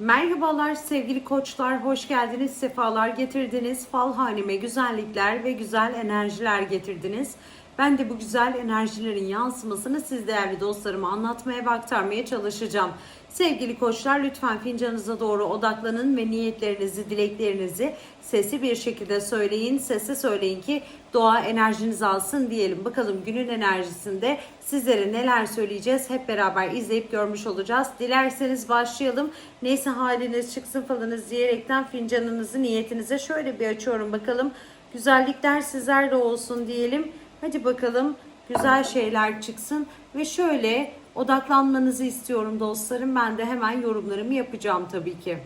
Merhabalar sevgili koçlar, hoş geldiniz, sefalar getirdiniz. Fal haneme güzellikler ve güzel enerjiler getirdiniz. Ben de bu güzel enerjilerin yansımasını siz değerli dostlarıma anlatmaya ve aktarmaya çalışacağım. Sevgili koçlar lütfen fincanınıza doğru odaklanın ve niyetlerinizi, dileklerinizi sesli bir şekilde söyleyin. Sesle söyleyin ki doğa enerjinizi alsın diyelim. Bakalım günün enerjisinde sizlere neler söyleyeceğiz hep beraber izleyip görmüş olacağız. Dilerseniz başlayalım. Neyse haliniz çıksın falınız diyerekten fincanınızı niyetinize şöyle bir açıyorum bakalım. Güzellikler sizlerle olsun diyelim. Hadi bakalım güzel şeyler çıksın ve şöyle odaklanmanızı istiyorum dostlarım. Ben de hemen yorumlarımı yapacağım tabii ki.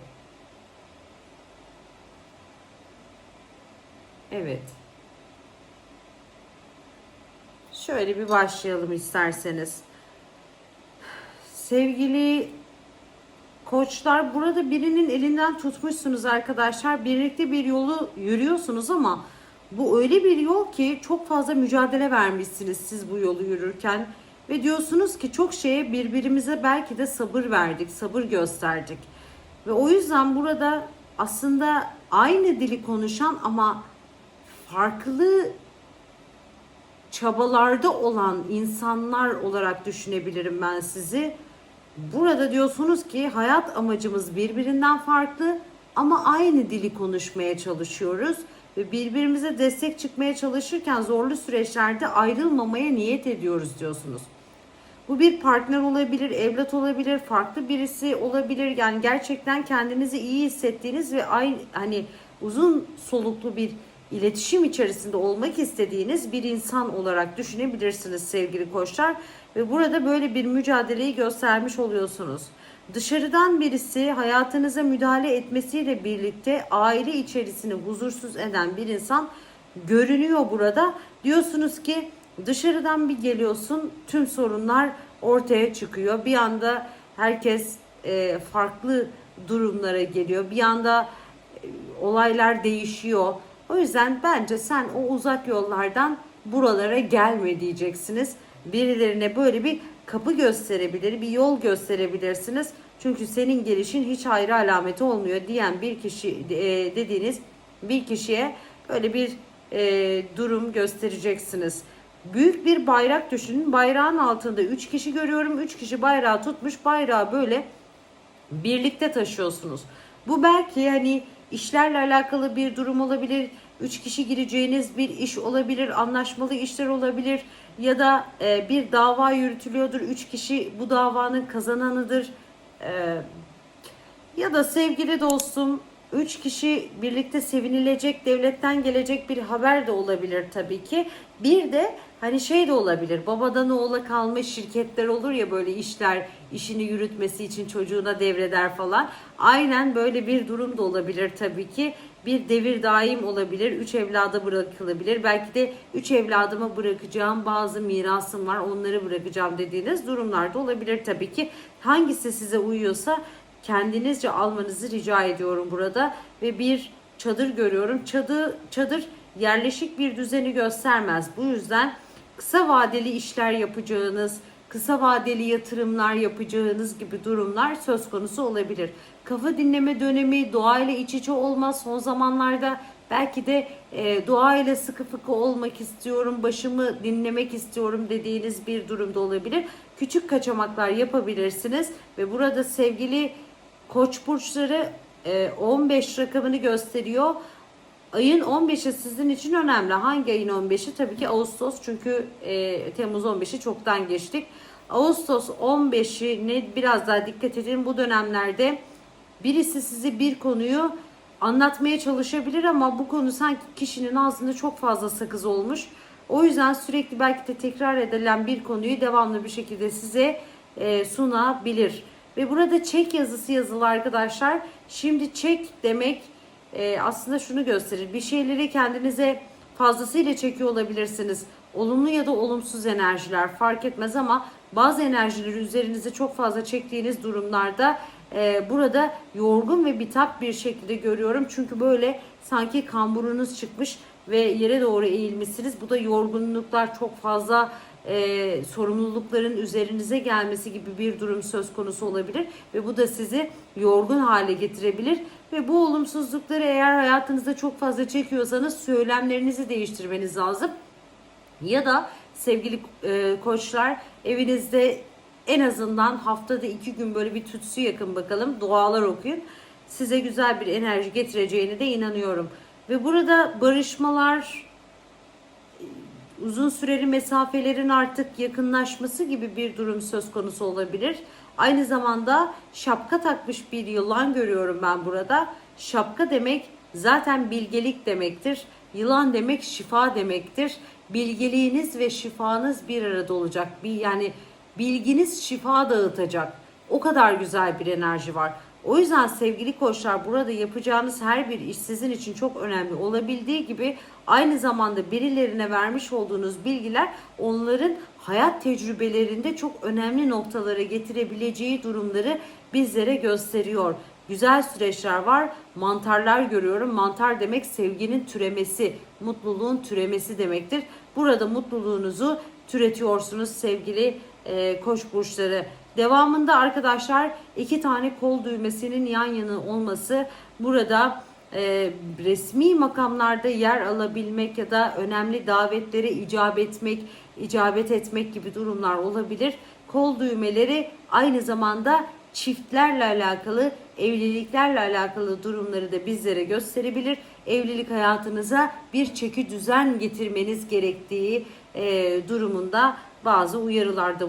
Evet. Şöyle bir başlayalım isterseniz. Sevgili koçlar burada birinin elinden tutmuşsunuz arkadaşlar. Birlikte bir yolu yürüyorsunuz ama bu öyle bir yol ki çok fazla mücadele vermişsiniz siz bu yolu yürürken. Ve diyorsunuz ki çok şeye birbirimize belki de sabır verdik, sabır gösterdik. Ve o yüzden burada aslında aynı dili konuşan ama farklı çabalarda olan insanlar olarak düşünebilirim ben sizi. Burada diyorsunuz ki hayat amacımız birbirinden farklı ama aynı dili konuşmaya çalışıyoruz ve birbirimize destek çıkmaya çalışırken zorlu süreçlerde ayrılmamaya niyet ediyoruz diyorsunuz. Bu bir partner olabilir, evlat olabilir, farklı birisi olabilir. Yani gerçekten kendinizi iyi hissettiğiniz ve aynı hani uzun soluklu bir iletişim içerisinde olmak istediğiniz bir insan olarak düşünebilirsiniz sevgili koçlar ve burada böyle bir mücadeleyi göstermiş oluyorsunuz. Dışarıdan birisi hayatınıza müdahale etmesiyle birlikte aile içerisini huzursuz eden bir insan görünüyor burada. Diyorsunuz ki dışarıdan bir geliyorsun tüm sorunlar ortaya çıkıyor. Bir anda herkes e, farklı durumlara geliyor. Bir anda e, olaylar değişiyor. O yüzden bence sen o uzak yollardan buralara gelme diyeceksiniz. Birilerine böyle bir kapı gösterebilir, bir yol gösterebilirsiniz. Çünkü senin gelişin hiç ayrı alameti olmuyor diyen bir kişi e, dediğiniz bir kişiye böyle bir e, durum göstereceksiniz. Büyük bir bayrak düşünün. Bayrağın altında 3 kişi görüyorum. 3 kişi bayrağı tutmuş. Bayrağı böyle birlikte taşıyorsunuz. Bu belki hani işlerle alakalı bir durum olabilir. Üç kişi gireceğiniz bir iş olabilir, anlaşmalı işler olabilir ya da e, bir dava yürütülüyordur. Üç kişi bu davanın kazananıdır. E, ya da sevgili dostum, üç kişi birlikte sevinilecek, devletten gelecek bir haber de olabilir tabii ki. Bir de hani şey de olabilir, babadan oğula kalmış şirketler olur ya böyle işler, işini yürütmesi için çocuğuna devreder falan. Aynen böyle bir durum da olabilir tabii ki. Bir devir daim olabilir, üç evlada bırakılabilir. Belki de üç evladıma bırakacağım bazı mirasım var, onları bırakacağım dediğiniz durumlarda olabilir tabii ki. Hangisi size uyuyorsa kendinizce almanızı rica ediyorum burada ve bir çadır görüyorum. Çadır çadır yerleşik bir düzeni göstermez. Bu yüzden kısa vadeli işler yapacağınız, kısa vadeli yatırımlar yapacağınız gibi durumlar söz konusu olabilir. Kafa dinleme dönemi, doğayla iç içe olma son zamanlarda belki de e, doğayla sıkı fıkı olmak istiyorum, başımı dinlemek istiyorum dediğiniz bir durumda olabilir. Küçük kaçamaklar yapabilirsiniz ve burada sevgili Koç burçları e, 15 rakamını gösteriyor. Ayın 15'i sizin için önemli. Hangi ayın 15'i? Tabii ki Ağustos. Çünkü e, Temmuz 15'i çoktan geçtik. Ağustos 15'i ne biraz daha dikkat edin. Bu dönemlerde birisi size bir konuyu anlatmaya çalışabilir ama bu konu sanki kişinin ağzında çok fazla sakız olmuş. O yüzden sürekli belki de tekrar edilen bir konuyu devamlı bir şekilde size e, sunabilir. Ve burada çek yazısı yazılı arkadaşlar. Şimdi çek demek e, aslında şunu gösterir. Bir şeyleri kendinize fazlasıyla çekiyor olabilirsiniz. Olumlu ya da olumsuz enerjiler fark etmez ama bazı enerjileri üzerinize çok fazla çektiğiniz durumlarda e, burada yorgun ve bitap bir şekilde görüyorum. Çünkü böyle sanki kamburunuz çıkmış ve yere doğru eğilmişsiniz. Bu da yorgunluklar çok fazla e, sorumlulukların üzerinize gelmesi gibi bir durum söz konusu olabilir ve bu da sizi yorgun hale getirebilir ve bu olumsuzlukları eğer hayatınızda çok fazla çekiyorsanız söylemlerinizi değiştirmeniz lazım. Ya da sevgili e, koçlar evinizde en azından haftada iki gün böyle bir tütsü yakın bakalım. Dualar okuyun. Size güzel bir enerji getireceğine de inanıyorum. Ve burada barışmalar, uzun süreli mesafelerin artık yakınlaşması gibi bir durum söz konusu olabilir. Aynı zamanda şapka takmış bir yılan görüyorum ben burada. Şapka demek zaten bilgelik demektir. Yılan demek şifa demektir. Bilgeliğiniz ve şifanız bir arada olacak. Bir yani bilginiz şifa dağıtacak. O kadar güzel bir enerji var. O yüzden sevgili koçlar burada yapacağınız her bir iş sizin için çok önemli olabildiği gibi aynı zamanda birilerine vermiş olduğunuz bilgiler onların hayat tecrübelerinde çok önemli noktalara getirebileceği durumları bizlere gösteriyor. Güzel süreçler var. Mantarlar görüyorum. Mantar demek sevginin türemesi, mutluluğun türemesi demektir. Burada mutluluğunuzu türetiyorsunuz sevgili e, koç burçları. Devamında arkadaşlar iki tane kol düğmesinin yan yana olması burada e, resmi makamlarda yer alabilmek ya da önemli davetlere icap etmek, icabet etmek gibi durumlar olabilir. Kol düğmeleri aynı zamanda çiftlerle alakalı, evliliklerle alakalı durumları da bizlere gösterebilir. Evlilik hayatınıza bir çeki düzen getirmeniz gerektiği e, durumunda bazı uyarılarda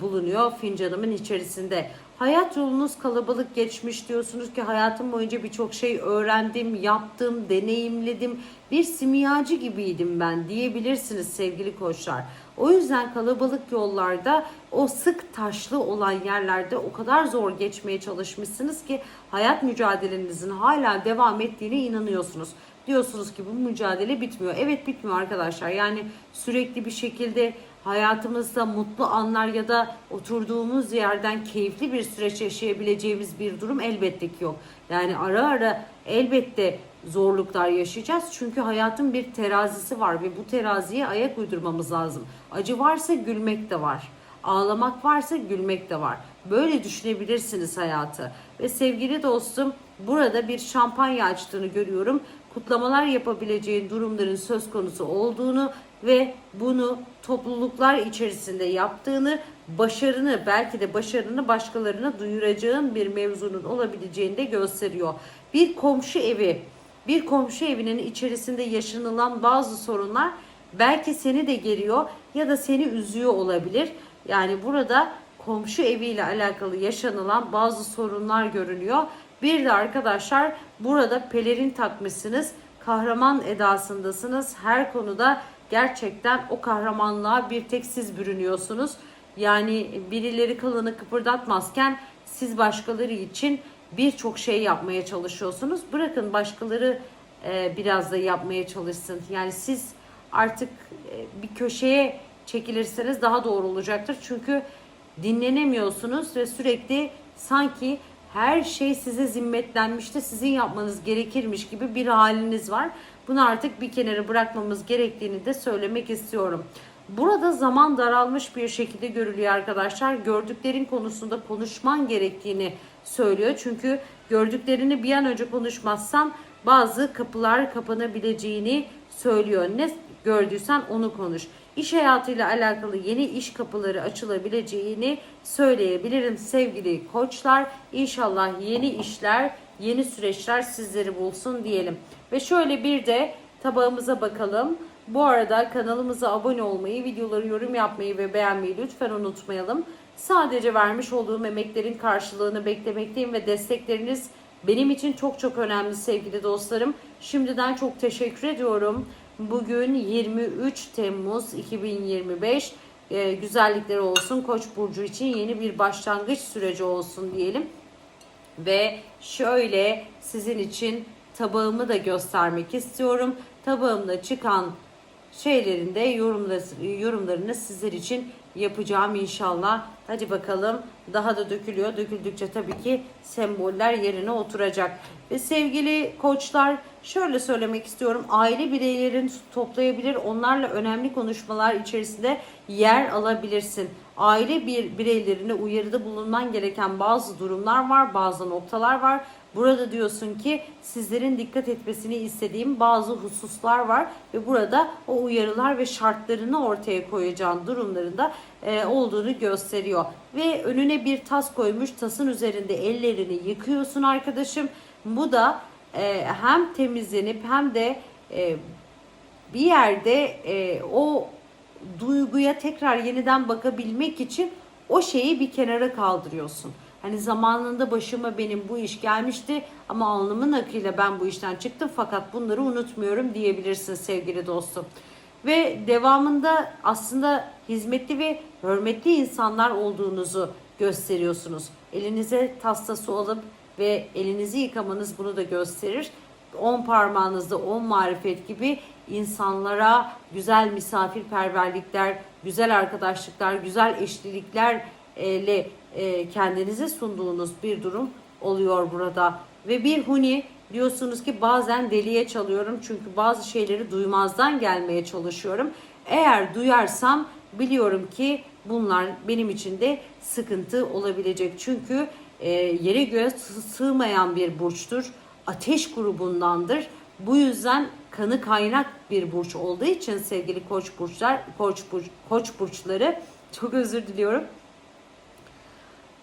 bulunuyor fincanımın içerisinde. Hayat yolunuz kalabalık geçmiş diyorsunuz ki hayatım boyunca birçok şey öğrendim, yaptım, deneyimledim. Bir simyacı gibiydim ben diyebilirsiniz sevgili koçlar. O yüzden kalabalık yollarda o sık taşlı olan yerlerde o kadar zor geçmeye çalışmışsınız ki hayat mücadelenizin hala devam ettiğine inanıyorsunuz. Diyorsunuz ki bu mücadele bitmiyor. Evet bitmiyor arkadaşlar. Yani sürekli bir şekilde hayatımızda mutlu anlar ya da oturduğumuz yerden keyifli bir süreç yaşayabileceğimiz bir durum elbette ki yok. Yani ara ara elbette zorluklar yaşayacağız. Çünkü hayatın bir terazisi var ve bu teraziye ayak uydurmamız lazım. Acı varsa gülmek de var. Ağlamak varsa gülmek de var. Böyle düşünebilirsiniz hayatı. Ve sevgili dostum burada bir şampanya açtığını görüyorum. Kutlamalar yapabileceğin durumların söz konusu olduğunu ve bunu topluluklar içerisinde yaptığını, başarını belki de başarını başkalarına duyuracağın bir mevzunun olabileceğini de gösteriyor. Bir komşu evi, bir komşu evinin içerisinde yaşanılan bazı sorunlar belki seni de geriyor ya da seni üzüyor olabilir. Yani burada komşu eviyle alakalı yaşanılan bazı sorunlar görünüyor. Bir de arkadaşlar burada pelerin takmışsınız. Kahraman edasındasınız. Her konuda gerçekten o kahramanlığa bir tek siz bürünüyorsunuz. Yani birileri kılını kıpırdatmazken siz başkaları için birçok şey yapmaya çalışıyorsunuz. Bırakın başkaları e, biraz da yapmaya çalışsın. Yani siz artık e, bir köşeye çekilirseniz daha doğru olacaktır. Çünkü dinlenemiyorsunuz ve sürekli sanki her şey size zimmetlenmiş de sizin yapmanız gerekirmiş gibi bir haliniz var. Bunu artık bir kenara bırakmamız gerektiğini de söylemek istiyorum. Burada zaman daralmış bir şekilde görülüyor arkadaşlar. Gördüklerin konusunda konuşman gerektiğini söylüyor. Çünkü gördüklerini bir an önce konuşmazsan bazı kapılar kapanabileceğini söylüyor. Ne gördüysen onu konuş. İş hayatıyla alakalı yeni iş kapıları açılabileceğini söyleyebilirim sevgili koçlar. İnşallah yeni işler, yeni süreçler sizleri bulsun diyelim. Ve şöyle bir de tabağımıza bakalım. Bu arada kanalımıza abone olmayı, videoları yorum yapmayı ve beğenmeyi lütfen unutmayalım. Sadece vermiş olduğum emeklerin karşılığını beklemekteyim ve destekleriniz benim için çok çok önemli sevgili dostlarım. Şimdiden çok teşekkür ediyorum. Bugün 23 Temmuz 2025. Ee, güzellikleri olsun. Koç burcu için yeni bir başlangıç süreci olsun diyelim. Ve şöyle sizin için tabağımı da göstermek istiyorum. Tabağımda çıkan şeylerin de yorumlarını sizler için yapacağım inşallah. Hadi bakalım daha da dökülüyor. Döküldükçe tabii ki semboller yerine oturacak. Ve sevgili koçlar şöyle söylemek istiyorum. Aile bireylerini toplayabilir. Onlarla önemli konuşmalar içerisinde yer alabilirsin. Aile bir bireylerine uyarıda bulunman gereken bazı durumlar var, bazı noktalar var. Burada diyorsun ki sizlerin dikkat etmesini istediğim bazı hususlar var ve burada o uyarılar ve şartlarını ortaya koyacağın durumlarında e, olduğunu gösteriyor. Ve önüne bir tas koymuş, tasın üzerinde ellerini yıkıyorsun arkadaşım. Bu da e, hem temizlenip hem de e, bir yerde e, o duyguya tekrar yeniden bakabilmek için o şeyi bir kenara kaldırıyorsun. Hani zamanında başıma benim bu iş gelmişti ama alnımın akıyla ben bu işten çıktım fakat bunları unutmuyorum diyebilirsin sevgili dostum. Ve devamında aslında hizmetli ve hürmetli insanlar olduğunuzu gösteriyorsunuz. Elinize tasta su alıp ve elinizi yıkamanız bunu da gösterir. On parmağınızda on marifet gibi insanlara güzel misafirperverlikler, güzel arkadaşlıklar, güzel eşliliklerle e, kendinize sunduğunuz bir durum oluyor burada. Ve bir huni diyorsunuz ki bazen deliye çalıyorum çünkü bazı şeyleri duymazdan gelmeye çalışıyorum. Eğer duyarsam biliyorum ki bunlar benim için de sıkıntı olabilecek. Çünkü e, yere göğe sığmayan bir burçtur. Ateş grubundandır. Bu yüzden kanı kaynak bir burç olduğu için sevgili koç burçlar, koç burç, koç burçları çok özür diliyorum.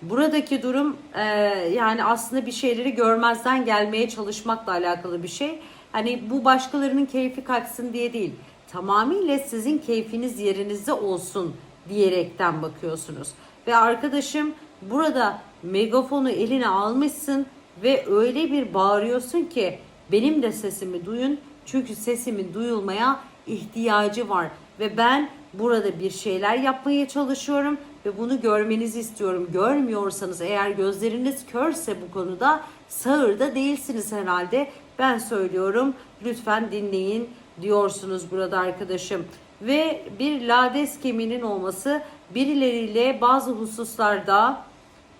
Buradaki durum e, yani aslında bir şeyleri görmezden gelmeye çalışmakla alakalı bir şey. Hani bu başkalarının keyfi kaçsın diye değil. Tamamıyla sizin keyfiniz yerinizde olsun diyerekten bakıyorsunuz. Ve arkadaşım burada megafonu eline almışsın ve öyle bir bağırıyorsun ki benim de sesimi duyun. Çünkü sesimin duyulmaya ihtiyacı var ve ben burada bir şeyler yapmaya çalışıyorum ve bunu görmenizi istiyorum. Görmüyorsanız eğer gözleriniz körse bu konuda sağırda değilsiniz herhalde. Ben söylüyorum lütfen dinleyin diyorsunuz burada arkadaşım. Ve bir lades kemiğinin olması birileriyle bazı hususlarda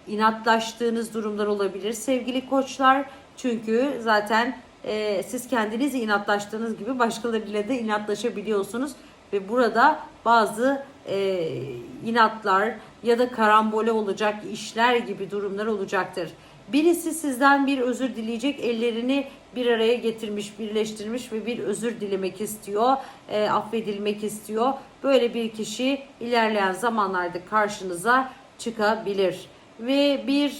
inatlaştığınız durumlar olabilir sevgili koçlar. Çünkü zaten e, siz kendiniz inatlaştığınız gibi başkalarıyla da inatlaşabiliyorsunuz. Ve burada bazı e, inatlar ya da karambole olacak işler gibi durumlar olacaktır. Birisi sizden bir özür dileyecek, ellerini bir araya getirmiş, birleştirmiş ve bir özür dilemek istiyor, e, affedilmek istiyor. Böyle bir kişi ilerleyen zamanlarda karşınıza çıkabilir. Ve bir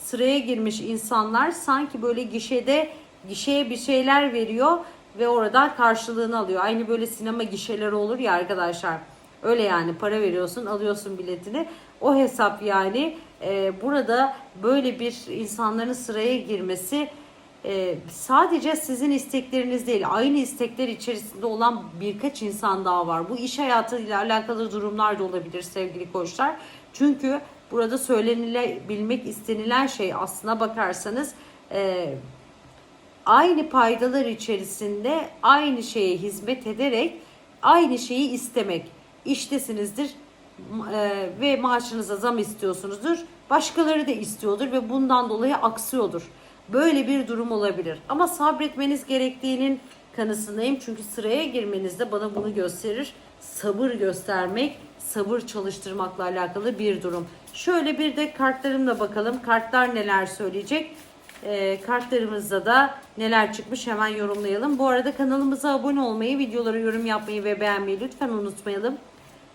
sıraya girmiş insanlar sanki böyle gişede gişeye bir şeyler veriyor ve oradan karşılığını alıyor. Aynı böyle sinema gişeleri olur ya arkadaşlar. Öyle yani para veriyorsun alıyorsun biletini. O hesap yani e, burada böyle bir insanların sıraya girmesi e, sadece sizin istekleriniz değil aynı istekler içerisinde olan birkaç insan daha var. Bu iş hayatıyla alakalı durumlar da olabilir sevgili koçlar. Çünkü burada söylenilebilmek istenilen şey aslına bakarsanız e, aynı paydalar içerisinde aynı şeye hizmet ederek aynı şeyi istemek. İştesinizdir e, ve maaşınıza zam istiyorsunuzdur. Başkaları da istiyordur ve bundan dolayı aksıyordur. Böyle bir durum olabilir. Ama sabretmeniz gerektiğinin kanısındayım. Çünkü sıraya girmenizde bana bunu gösterir. Sabır göstermek, sabır çalıştırmakla alakalı bir durum. Şöyle bir de kartlarımla bakalım. Kartlar neler söyleyecek? E, kartlarımızda da neler çıkmış hemen yorumlayalım. Bu arada kanalımıza abone olmayı, videolara yorum yapmayı ve beğenmeyi lütfen unutmayalım.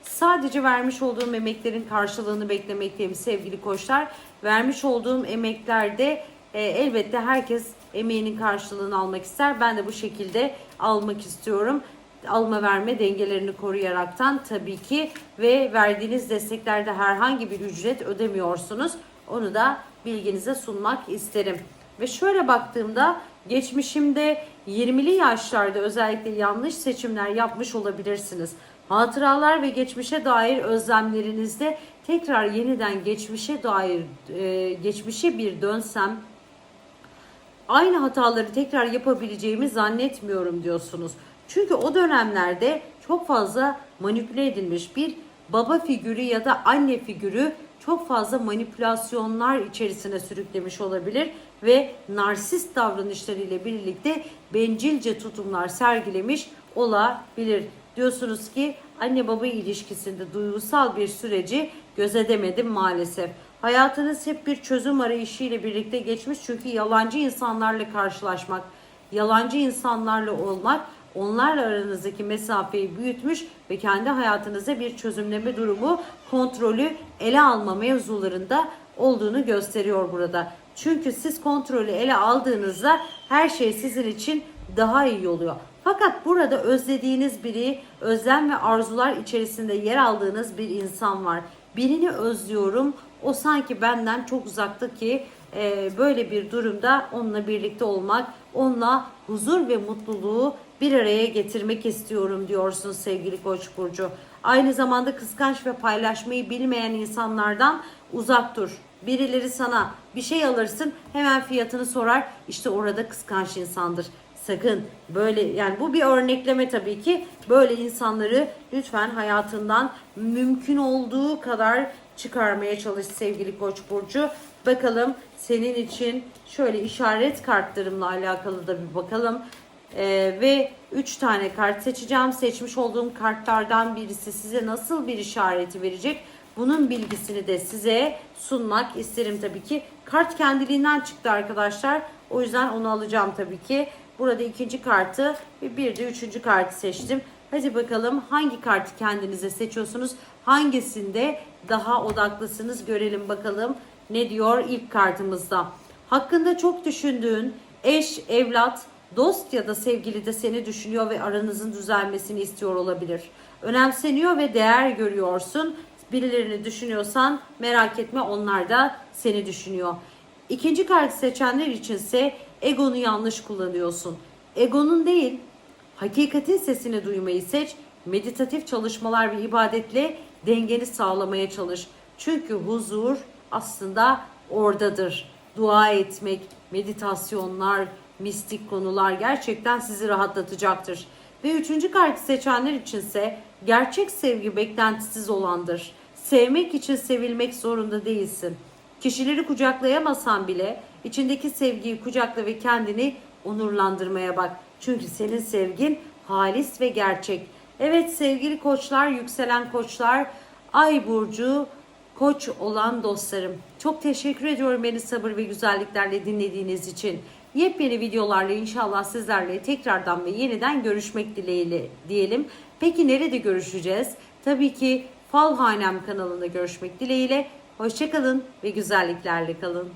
Sadece vermiş olduğum emeklerin karşılığını beklemekteyim sevgili koçlar. Vermiş olduğum emeklerde e, elbette herkes emeğinin karşılığını almak ister. Ben de bu şekilde almak istiyorum. Alma verme dengelerini koruyaraktan tabii ki ve verdiğiniz desteklerde herhangi bir ücret ödemiyorsunuz. Onu da bilginize sunmak isterim. Ve şöyle baktığımda geçmişimde 20'li yaşlarda özellikle yanlış seçimler yapmış olabilirsiniz. Hatıralar ve geçmişe dair özlemlerinizde tekrar yeniden geçmişe dair e, geçmişe bir dönsem aynı hataları tekrar yapabileceğimi zannetmiyorum diyorsunuz. Çünkü o dönemlerde çok fazla manipüle edilmiş bir baba figürü ya da anne figürü çok fazla manipülasyonlar içerisine sürüklemiş olabilir ve narsist davranışlarıyla birlikte bencilce tutumlar sergilemiş olabilir. Diyorsunuz ki anne baba ilişkisinde duygusal bir süreci gözetemedim maalesef. Hayatınız hep bir çözüm arayışı ile birlikte geçmiş çünkü yalancı insanlarla karşılaşmak, yalancı insanlarla olmak onlarla aranızdaki mesafeyi büyütmüş ve kendi hayatınıza bir çözümleme durumu, kontrolü ele alma mevzularında olduğunu gösteriyor burada. Çünkü siz kontrolü ele aldığınızda her şey sizin için daha iyi oluyor. Fakat burada özlediğiniz biri, özlem ve arzular içerisinde yer aldığınız bir insan var. Birini özlüyorum. O sanki benden çok uzakta ki e, böyle bir durumda onunla birlikte olmak, onunla huzur ve mutluluğu bir araya getirmek istiyorum diyorsun sevgili Koç burcu. Aynı zamanda kıskanç ve paylaşmayı bilmeyen insanlardan uzak dur. Birileri sana bir şey alırsın hemen fiyatını sorar. İşte orada kıskanç insandır. Sakın böyle yani bu bir örnekleme tabii ki. Böyle insanları lütfen hayatından mümkün olduğu kadar çıkarmaya çalış sevgili Koç burcu. Bakalım senin için şöyle işaret kartlarımla alakalı da bir bakalım. Ee, ve 3 tane kart seçeceğim. Seçmiş olduğum kartlardan birisi size nasıl bir işareti verecek? Bunun bilgisini de size sunmak isterim tabii ki. Kart kendiliğinden çıktı arkadaşlar. O yüzden onu alacağım tabii ki. Burada ikinci kartı ve bir de üçüncü kartı seçtim. Hadi bakalım hangi kartı kendinize seçiyorsunuz? Hangisinde daha odaklısınız görelim bakalım. Ne diyor ilk kartımızda? Hakkında çok düşündüğün eş, evlat, dost ya da sevgili de seni düşünüyor ve aranızın düzelmesini istiyor olabilir. Önemseniyor ve değer görüyorsun. Birilerini düşünüyorsan merak etme onlar da seni düşünüyor. İkinci kartı seçenler içinse egonu yanlış kullanıyorsun. Egonun değil, hakikatin sesini duymayı seç. Meditatif çalışmalar ve ibadetle dengeni sağlamaya çalış. Çünkü huzur aslında oradadır. Dua etmek, meditasyonlar, mistik konular gerçekten sizi rahatlatacaktır. Ve üçüncü kartı seçenler içinse gerçek sevgi beklentisiz olandır. Sevmek için sevilmek zorunda değilsin. Kişileri kucaklayamasan bile içindeki sevgiyi kucakla ve kendini onurlandırmaya bak. Çünkü senin sevgin halis ve gerçek. Evet sevgili koçlar, yükselen koçlar, ay burcu koç olan dostlarım. Çok teşekkür ediyorum beni sabır ve güzelliklerle dinlediğiniz için. Yepyeni videolarla inşallah sizlerle tekrardan ve yeniden görüşmek dileğiyle diyelim. Peki nerede görüşeceğiz? Tabii ki Falhanem kanalında görüşmek dileğiyle. Hoşçakalın ve güzelliklerle kalın.